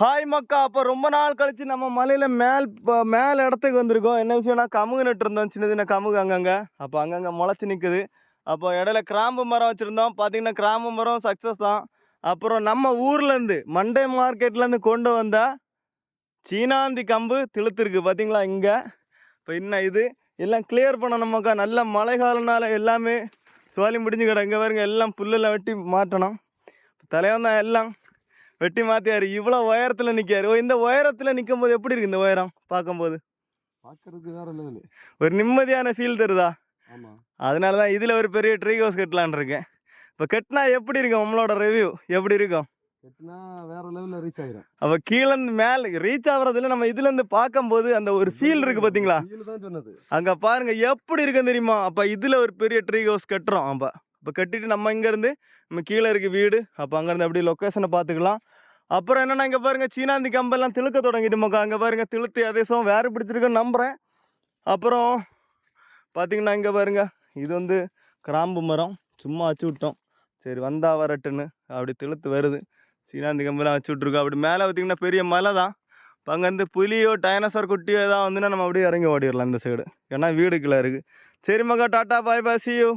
Hi மக்கா. அப்போ ரொம்ப நாள் கழிச்சு நம்ம மலையில் மேல் மேல் இடத்துக்கு வந்திருக்கோம். என்ன விஷயம்னா கமுகு நட்டுருந்தோம். சின்ன சின்ன கமுகு அங்கங்கே. அப்போ அங்கங்கே முளைச்சி நிற்குது அப்போ இடையில கிராம்பு மரம் வச்சுருந்தோம். பார்த்தீங்கன்னா கிராம்பு மரம் சக்ஸஸ் தான். அப்புறம் நம்ம ஊர்லேருந்து மண்டே மார்க்கெட்லேருந்து கொண்டு வந்த சீனாந்தி கம்பு திழுத்துருக்கு. பார்த்தீங்களா இங்கே. இப்போ இன்னும் இது? எல்லாம் கிளியர் பண்ணணும் மக்கா. நல்ல மழை காலனால எல்லாமே சுவாலி முடிஞ்சு கிட இங்கே பாருங்க எல்லாம் புல்லெல்லாம் வெட்டி மாட்டணும். தலைவன் தான் எல்லாம். வெட்டி மாத்தியாரு. இவ்வளோ உயரத்தில் நிற்காரு ஓ இந்த உயரத்தில் நிற்கும் போது எப்படி இருக்கு இந்த உயரம் பார்க்கும்போது? பார்க்கறதுக்கு வேற லெவலு ஒரு நிம்மதியான ஃபீல் தருதா? அதனால தான் இதில் ஒரு பெரிய ட்ரீ ஹவுஸ் கட்டலான் இருக்கேன். இப்போ கட்டினா எப்படி இருக்கும் உங்களோட ரிவ்யூ எப்படி இருக்கும்? கட்டினா வேற லெவல்ல ரீச் ஆயிரும். அப்போ கீழே மேலே ரீச் ஆகுறதுல நம்ம இதுலேருந்து பார்க்கும்போது அந்த ஒரு ஃபீல் இருக்குது பார்த்தீங்களா தான் சொன்னது. அங்கே பாருங்க எப்படி இருக்குன்னு தெரியுமா? அப்போ இதில் ஒரு பெரிய ட்ரீ ஹவுஸ் கட்டுறோம். அப்போ இப்போ கட்டிட்டு நம்ம இங்கேருந்து நம்ம கீழே இருக்க வீடு அப்போ அங்கேருந்து அப்படியே லொக்கேஷனை பார்த்துக்கலாம். அப்புறம் என்னென்னா இங்கே பாருங்க சீனாந்தி கம்பெல்லாம் திழுக்க தொடங்கிட்டு மக்கா அங்கே பாருங்கள் திழுத்து அதேசம் வேறு பிடிச்சிருக்குன்னு நம்புகிறேன் அப்புறம் பார்த்தீங்கன்னா இங்கே பாருங்க இது வந்து கிராம்பு மரம். சும்மா வச்சு விட்டோம். சரி வந்தா வரட்டுன்னு அப்படி திழுத்து வருது. சீனாந்தி கம்பெல்லாம் வச்சு விட்ருக்கோம் அப்படி மேலே பார்த்திங்கன்னா பெரிய மலை தான். இப்போ அங்கேருந்து புலியோ டைனோசர் குட்டியோ ஏதாவது வந்துன்னா நம்ம அப்படியே இறங்கி ஓடிடலாம் இந்த சைடு ஏன்னா வீடுக்குள்ளே இருக்குது சரி மக்கா டாட்டா பாய் பாய் சியூ